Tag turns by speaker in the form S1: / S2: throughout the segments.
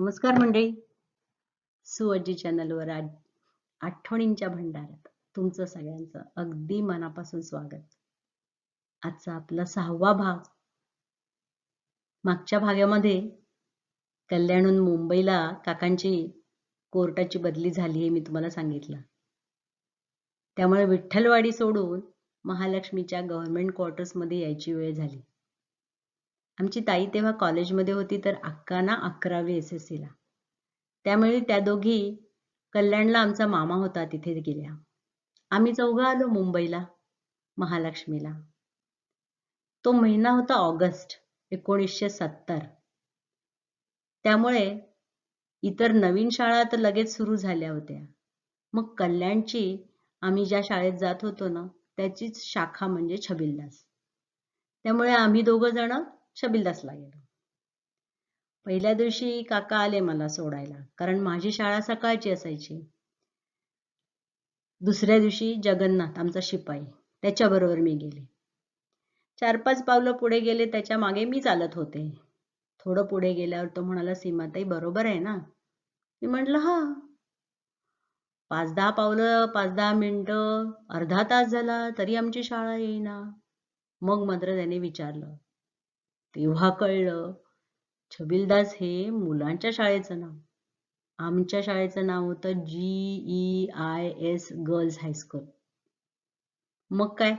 S1: नमस्कार मंडळी. सुअजी चॅनलवर आज आठवणींच्या भंडारात तुमचं सगळ्यांचं अगदी मनापासून स्वागत. आजचा आपला सहावा भाग. मागच्या भागामध्ये कल्याणहून मुंबईला काकांची कोर्टाची बदली झाली हे मी तुम्हाला सांगितलं. त्यामुळे विठ्ठलवाडी सोडून महालक्ष्मीच्या गव्हर्नमेंट क्वार्टर्समध्ये यायची वेळ झाली. आमची ताई तेव्हा कॉलेजमध्ये होती तर अक्काना अकरावी एस एस सीला. त्यामुळे त्या दोघी कल्याणला आमचा मामा होता तिथे गेल्या. आम्ही चौघं आलो मुंबईला महालक्ष्मीला. तो महिना होता ऑगस्ट एकोणीसशे सत्तर. त्यामुळे इतर नवीन शाळा तर लगेच सुरू झाल्या होत्या. मग कल्याणची आम्ही ज्या शाळेत जात होतो ना त्याचीच शाखा म्हणजे छबिलदास. त्यामुळे आम्ही दोघं जण शबिलदासला गेलो. पहिल्या दिवशी काका आले मला सोडायला कारण माझी शाळा सकाळची असायची. दुसऱ्या दिवशी जगन्नाथ आमचा शिपाई त्याच्याबरोबर मी गेले. चार पाच पावलं पुढे गेले त्याच्यामागे मी चालत होते. थोडं पुढे गेल्यावर तो म्हणाला सीमाताई बरोबर आहे ना? मी म्हटलं हा. पाच दहा पावलं पाच दहा मिनिटं अर्धा तास झाला तरी आमची शाळा येईना. मग मात्र त्याने विचारलं तेव्हा कळलं छबिलदास हे मुलांच्या शाळेचं नाव. आमच्या शाळेचं नाव होतं G E I S girls high school मग काय?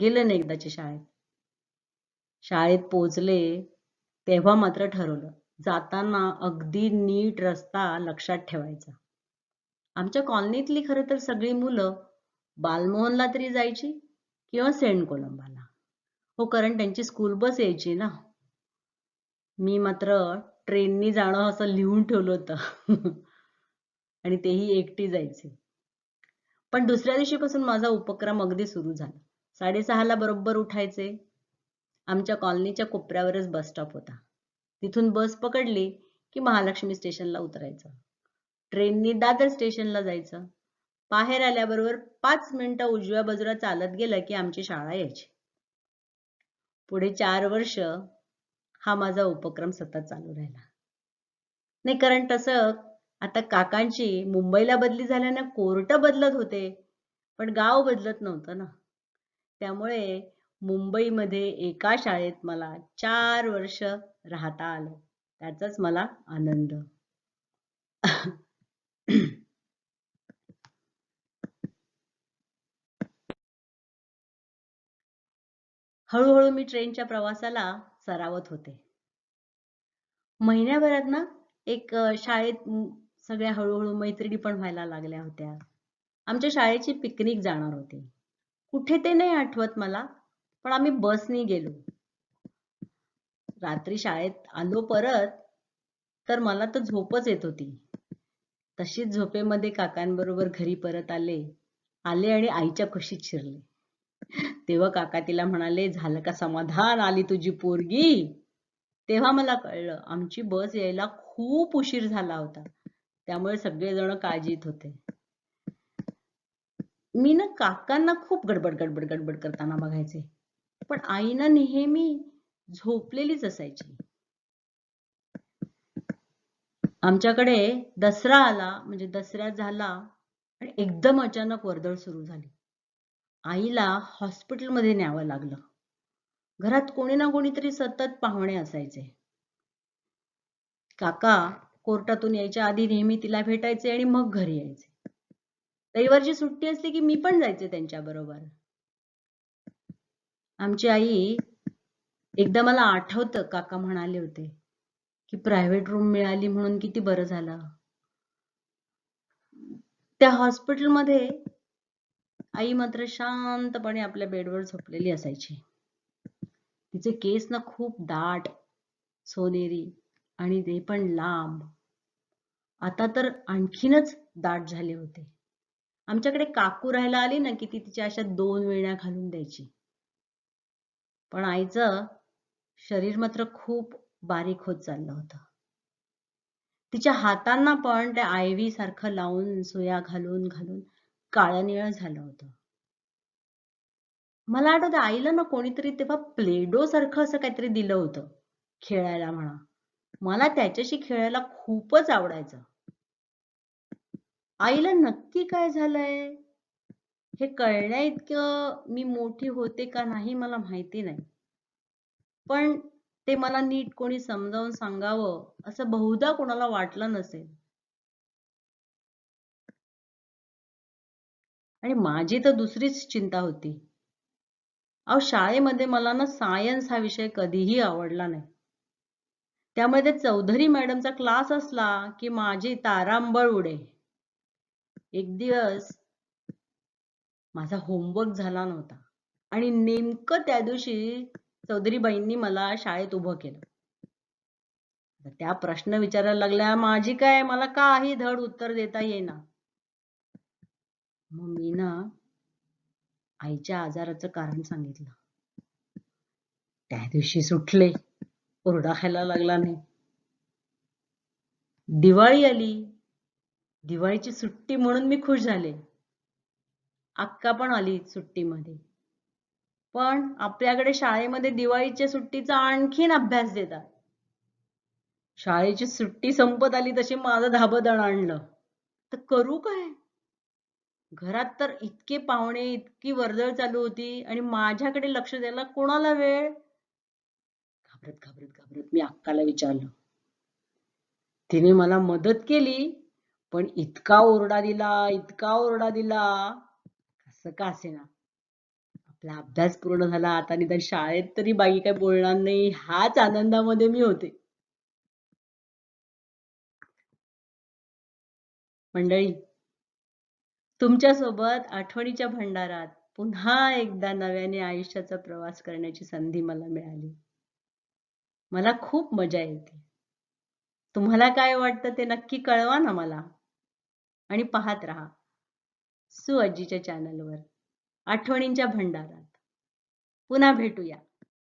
S1: गेलं ना एकदाच्या शाळेत. शाळेत पोचले तेव्हा मात्र ठरवलं जाताना अगदी नीट रस्ता लक्षात ठेवायचा. आमच्या कॉलनीतली खरं तर सगळी मुलं बालमोहनला तरी जायची किंवा सेंट कोलंबाला. हो कारण त्यांची स्कूल बस यायची ना. मी मात्र ट्रेननी जाणं असं लिहून ठेवलं होतं. आणि तेही एकटी जायचे. पण दुसऱ्या दिवशीपासून माझा उपक्रम अगदी सुरू झाला. साडेसहाला बरोबर उठायचे. आमच्या कॉलनीच्या कोपऱ्यावरच बस स्टॉप होता. तिथून बस पकडली की महालक्ष्मी स्टेशनला उतरायचं. ट्रेननी दादर स्टेशनला जायचं. बाहेर आल्याबरोबर पाच मिनिटं उजव्या बाजूला चालत गेलं की आमची शाळा यायची. पुढे चार वर्ष हा माझा उपक्रम सतत चालू राहिला. नाही कारण तसं आता काकांची मुंबईला बदली झाल्यानं कोर्ट बदलत होते पण गाव बदलत नव्हतं ना. त्यामुळे मुंबईमध्ये एका शाळेत मला चार वर्ष राहता आलं. त्याचाच मला आनंद. हळूहळू मी ट्रेनच्या प्रवासाला सरावत होते. महिन्याभरात ना एक शाळेत सगळ्या हळूहळू मैत्रिणी पण व्हायला लागल्या होत्या. आमच्या शाळेची पिकनिक जाणार होती. कुठे ते नाही आठवत मला पण आम्ही बसनी गेलो. रात्री शाळेत आलो परत तर मला तर झोपच येत होती. तशीच झोपेमध्ये काकांबरोबर घरी परत आले. आले आणि आईच्या खुशीत शिरले. तेव्हा काका तिला म्हणाले झालं का समाधान आली तुझी पोरगी? तेव्हा मला कळलं आमची बस यायला खूप उशीर झाला होता. त्यामुळे सगळेजण काळजीत होते. मी ना काकांना खूप गडबड गडबड गडबड करताना बघायचे. पण आईना नेहमी झोपलेलीच असायची. आमच्याकडे दसरा आला म्हणजे दसऱ्या झाला आणि एकदम अचानक वर्दळ सुरू झाली. आईला हॉस्पिटलमध्ये न्यावं लागलं. घरात कोणी ना कोणीतरी सतत पाहुणे असायचे. काका कोर्टातून यायच्या आधी नेहमी तिला भेटायचे आणि मग घरी यायचे. रविवारची सुट्टी असली की मी पण जायचे त्यांच्या बरोबर आमची आई एकदा मला आठवतं काका म्हणाले होते की प्रायव्हेट रूम मिळाली म्हणून किती बरं झालं. त्या हॉस्पिटलमध्ये आई मात्र शांतपणे आपल्या बेडवर झोपलेली असायची. तिचे केस ना खूप दाट सोनेरी आणि ते पण लांब. आता तर आणखीनच दाट झाले होते. आमच्याकडे काकू राहायला आली ना की ती तिच्या अशा दोन वेण्या घालून द्यायची. पण आईचं शरीर मात्र खूप बारीक होत चाललं होतं. तिच्या हातांना पण त्या आयवी सारखं लावून सुया घालून घालून काळनिळ झालं होतं. मला आठवतं आईला ना कोणीतरी तेव्हा प्लेडो सारखं असं काहीतरी दिलं होतं खेळायला म्हणा. मला त्याच्याशी खेळायला खूपच आवडायचं. आईला नक्की काय झालंय? हे कळण्या इतकं मी मोठी होते का नाही मला माहिती नाही. पण ते मला नीट कोणी समजावून सांगावं असं बहुधा कोणाला वाटलं नसेल. आणि माझी तर दुसरीच चिंता होती. अहो शाळेमध्ये मला ना सायन्स हा विषय कधीही आवडला नाही. त्यामुळे ते चौधरी मॅडमचा क्लास असला की माझी तारांबळ उडे. एक दिवस माझा होमवर्क झाला नव्हता आणि नेमकं त्या दिवशी चौधरीबाईंनी मला शाळेत उभं केलं. त्या प्रश्न विचारायला लागल्या माझी काय? मला काही धड उत्तर देता येईना. मग मी ना आईच्या आजाराचं कारण सांगितलं. त्या दिवशी सुटले. ओरडा खायला लागला नाही. दिवाळी आली. दिवाळीची सुट्टी म्हणून मी खुश झाले. अक्का पण आली सुट्टीमध्ये. पण आपल्याकडे शाळेमध्ये दिवाळीच्या सुट्टीचा आणखीन अभ्यास देतात. शाळेची सुट्टी संपत आली तशी माझं धाबदण आणलं तर करू काय? घरात तर इतके पाहुणे इतकी वर्दळ चालू होती आणि माझ्याकडे लक्ष द्यायला कोणाला वेळ? घाबरत घाबरत घाबरत मी अक्काला विचारलं. तिने मला मदत केली पण इतका ओरडा दिला इतका ओरडा दिला. असं का असेना? आपला अभ्यास पूर्ण झाला आता निदान शाळेत तरी बाई काय बोलणार नाही हाच आनंदामध्ये मी होते. मंडळी तुमच्यासोबत आठवणीच्या भंडारात पुन्हा एकदा नव्याने आयुष्याचा प्रवास करण्याची संधी मला मिळाली. मला खूप मजा येते. तुम्हाला काय वाटतं ते नक्की कळवा ना मला. आणि पाहत राहा. सुअज्जीच्या चॅनलवर आठवणींच्या भंडारात. पुन्हा भेटूया.